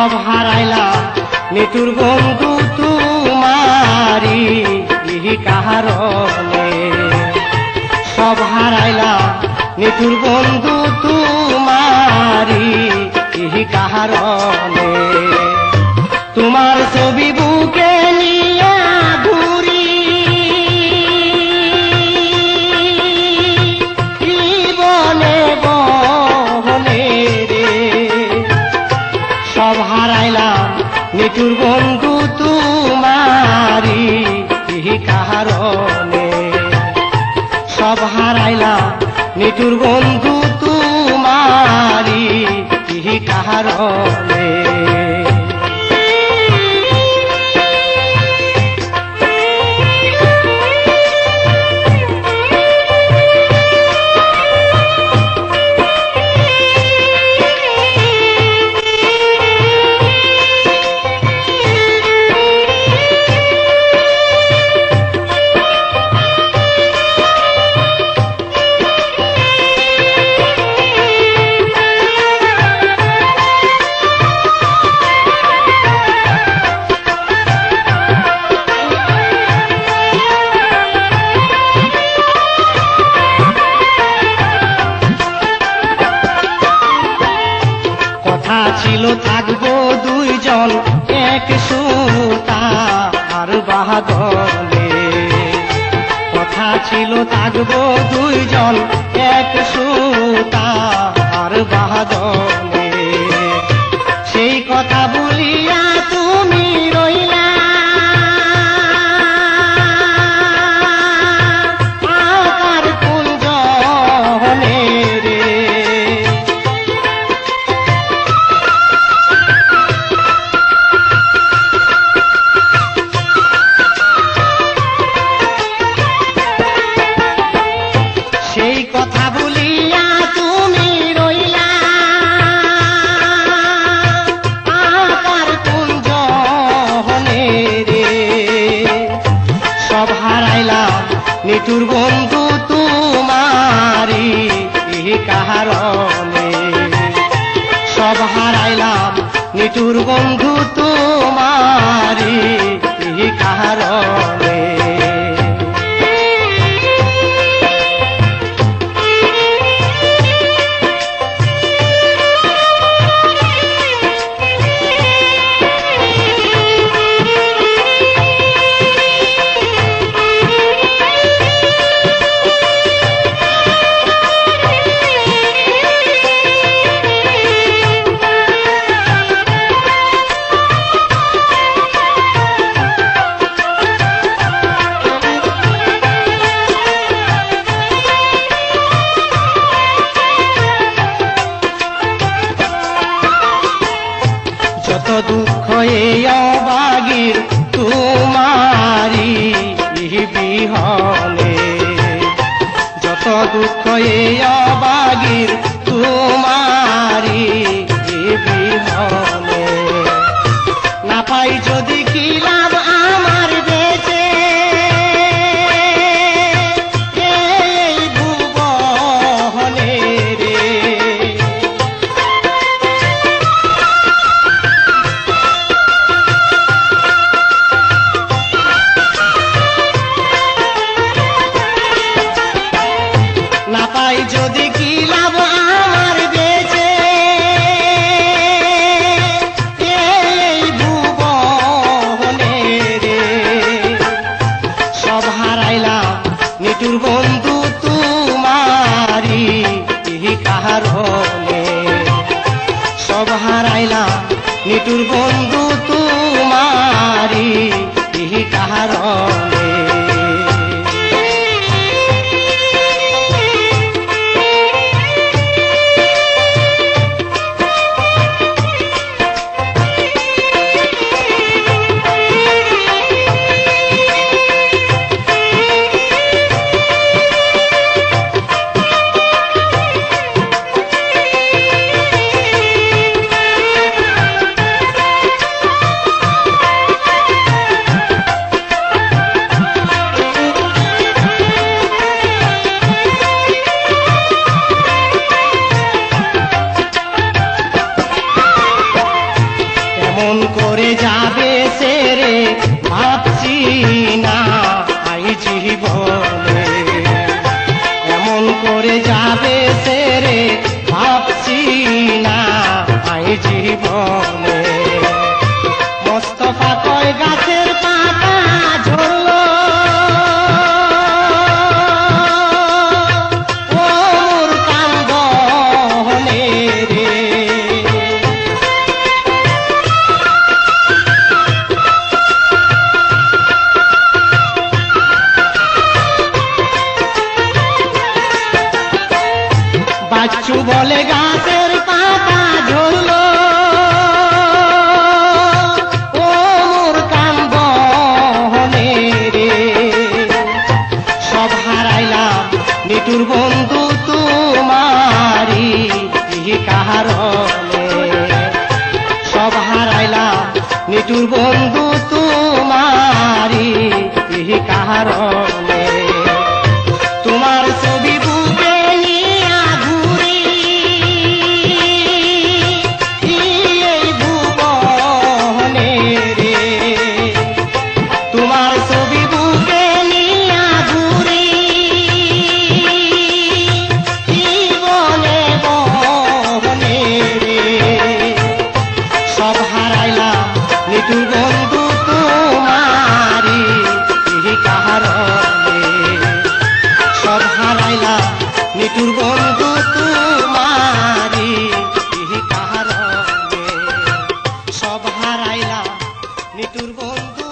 সব হারাইলা নিতুর বন্ধু তুমারি ইহি কাহারণে সব হারাইলা নিতুর বন্ধু তুমারি ইহি কাহারণে তোমার ছবি সব হারাইলাম নিটুর বন্ধু তোমারি ইহি আর কথা ছিল থাকব দুইজন এক সুতা আর বাহাদলে হারাইলাম। নিতুর বন্ধু তোমারি কাহারণে। সব হারাইলাম। নিতুর বন্ধু তোমারি ইহি दुःख ए अभागीर तू কাহারণে তোমার সব হারাইলাম বন্ধু